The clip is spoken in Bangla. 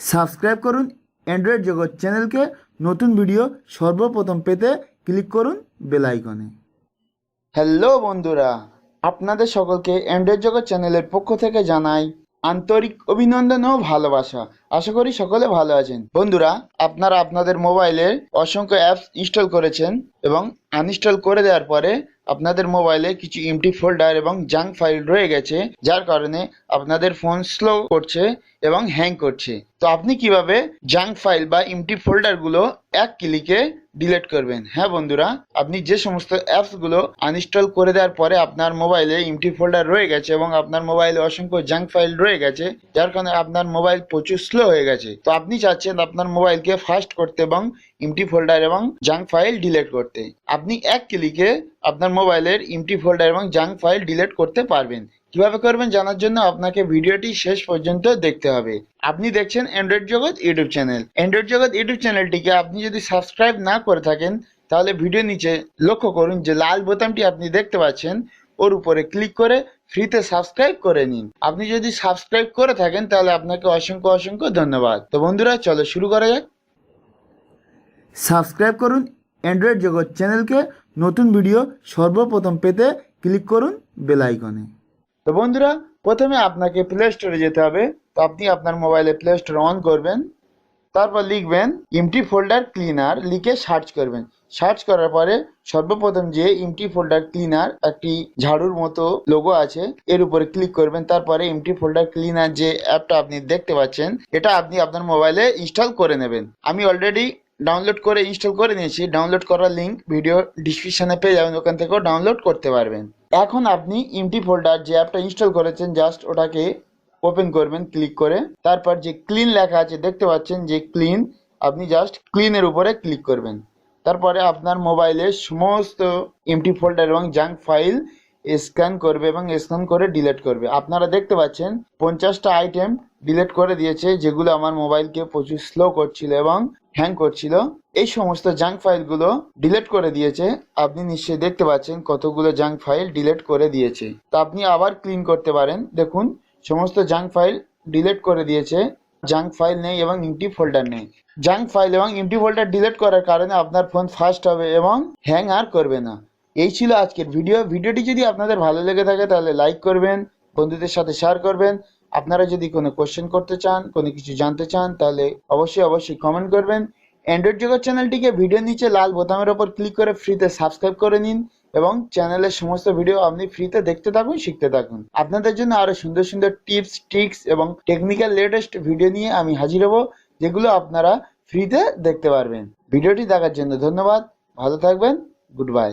সাবস্ক্রাইব করুন অ্যান্ড্রয়েড জগৎ চ্যানেলকে। নতুন ভিডিও সর্বপ্রথম পেতে ক্লিক করুন বেলাইকনে হ্যালো বন্ধুরা, আপনাদের সকলকে অ্যান্ড্রয়েড জগৎ চ্যানেলের পক্ষ থেকে জানাই আন্তরিক অভিনন্দন ও ভালোবাসা। আশা করি সকলে ভালো আছেন। বন্ধুরা, আপনারা আপনাদের মোবাইলে অসংখ্য অ্যাপস ইনস্টল করেছেন এবং আনইনস্টল করে দেওয়ার পরে আপনাদের মোবাইলে কিছু এমটি ফোল্ডার এবং জাঙ্ক ফাইল রয়ে গেছে, যার কারণে আপনাদের ফোন স্লো করছে এবং হ্যাং করছে। তো আপনি কীভাবে জাঙ্ক ফাইল বা এমটি ফোল্ডারগুলো এক ক্লিকে ডিলিট করবেন? হ্যাঁ বন্ধুরা, আপনি যে সমস্ত অ্যাপসগুলো আনইনস্টল করে দেওয়ার পরে আপনার মোবাইলে এমটি ফোল্ডার রয়ে গেছে এবং আপনার মোবাইলে অসংখ্য জাঙ্ক ফাইল রয়ে গেছে, যার কারণে আপনার মোবাইল প্রচুর স্লো হয়ে গেছে। তো আপনি চাচ্ছেন আপনার মোবাইলকে ফাস্ট করতে এবং ইমটি ফোল্ডার এবং জাঙ্ক ফাইল ডিলেট করতে। আপনি এক ক্লিকে আপনার মোবাইলের ইমটি ফোল্ডার এবং জাঙ্ক ফাইল ডিলেট করতে পারবেন। কীভাবে করবেন জানার জন্য আপনাকে ভিডিওটি শেষ পর্যন্ত দেখতে হবে। আপনি দেখছেন Android Jagat YouTube channel. Android Jagat YouTube চ্যানেলটিকে আপনি যদি সাবস্ক্রাইব না করে থাকেন, তাহলে ভিডিও নিচে লক্ষ্য করুন যে লাল বোতামটি আপনি দেখতে পাচ্ছেন। ওর উপরে ক্লিক করে ফ্রিতে সাবস্ক্রাইব করে নিন। আপনি যদি সাবস্ক্রাইব করে থাকেন তাহলে আপনাকে অসংখ্য অসংখ্য ধন্যবাদ। তো বন্ধুরা চলো শুরু করা যাক। সাবস্ক্রাইব করুন অ্যান্ড্রয়েড জগৎ চ্যানেলকে। নতুন ভিডিও সর্বপ্রথম পেতে ক্লিক করুন বেল আইকনে তো বন্ধুরা প্রথমে আপনাকে প্লে স্টোরে যেতে হবে। তো আপনি আপনার মোবাইলে প্লে স্টোর অন করবেন। তারপর লিখবেন ইমটি ফোল্ডার ক্লিনার লিখে সার্চ করবেন। সার্চ করার পরে সর্বপ্রথম যে ইমটি ফোল্ডার ক্লিনার একটি ঝাড়ুর মতো লোগো আছে, এর উপরে ক্লিক করবেন। তারপরে এমটি ফোল্ডার ক্লিনার যে অ্যাপটা আপনি দেখতে পাচ্ছেন, এটা আপনি আপনার মোবাইলে ইনস্টল করে নেবেন। আমি অলরেডি ডাউনলোড করে ইনস্টল করে নিয়েছি। ডাউনলোড করার লিঙ্ক ভিডিও ডিসক্রিপশনে পেয়ে যাবেন। ওখান থেকেও ডাউনলোড করতে পারবেন। এখন আপনি ইমটি ফোল্ডার যে অ্যাপটা ইনস্টল করেছেন জাস্ট ওটাকে ওপেন করবেন ক্লিক করে। তারপর যে ক্লিন লেখা আছে, দেখতে পাচ্ছেন যে ক্লিন আপনি জাস্ট ক্লিনের উপরে ক্লিক করবেন। তারপরে আপনার মোবাইলে সমস্ত এমটি ফোল্ডার এবং জাঙ্ক ফাইল স্ক্যান করবে এবং স্ক্যান করে ডিলিট করবে। আপনারা দেখতে পাচ্ছেন, পঞ্চাশটা আইটেম ডিলিট করে দিয়েছে, যেগুলো আমার মোবাইলকে প্রচুর স্লো করছিল এবং হ্যাং করছিল। এই সমস্ত জাঙ্ক ফাইলগুলো ডিলিট করে দিয়েছে। আপনি নিশ্চয়ই দেখতে পাচ্ছেন কতগুলো জাঙ্ক ফাইল ডিলিট করে দিয়েছে। তা আপনি আবার ক্লিন করতে পারেন। দেখুন, সমস্ত জাঙ্ক ফাইল ডিলিট করে দিয়েছে। জাঙ্ক ফাইল নেই এবং ইমটি ফোল্ডার নেই। জাঙ্ক ফাইল এবং ইমটি ফোল্ডার ডিলিট করার কারণে আপনার ফোন ফাস্ট হবে এবং হ্যাং আর করবে না। এই ছিল আজকের ভিডিও ভিডিওটি যদি আপনাদের ভালো লেগে থাকে তাহলে লাইক করবেন, বন্ধুদের সাথে শেয়ার করবেন। আপনারা যদি কোনো কোশ্চেন করতে চান, কোনো কিছু জানতে চান, তাহলে অবশ্যই অবশ্যই কমেন্ট করবেন। অ্যান্ড্রয়েড জগৎ চ্যানেলটিকে ভিডিও নিচে লাল বোতামের ওপর ক্লিক করে ফ্রিতে সাবস্ক্রাইব করে নিন। এবং চ্যানেলের সমস্ত ভিডিও আপনি ফ্রিতে দেখতে থাকুন, শিখতে থাকুন। আপনাদের জন্য আরও সুন্দর সুন্দর টিপস ট্রিক্স এবং টেকনিক্যাল লেটেস্ট ভিডিও নিয়ে আমি হাজির হব, যেগুলো আপনারা ফ্রিতে দেখতে পারবেন। ভিডিওটি দেখার জন্য ধন্যবাদ, ভালো থাকবেন গুড বাই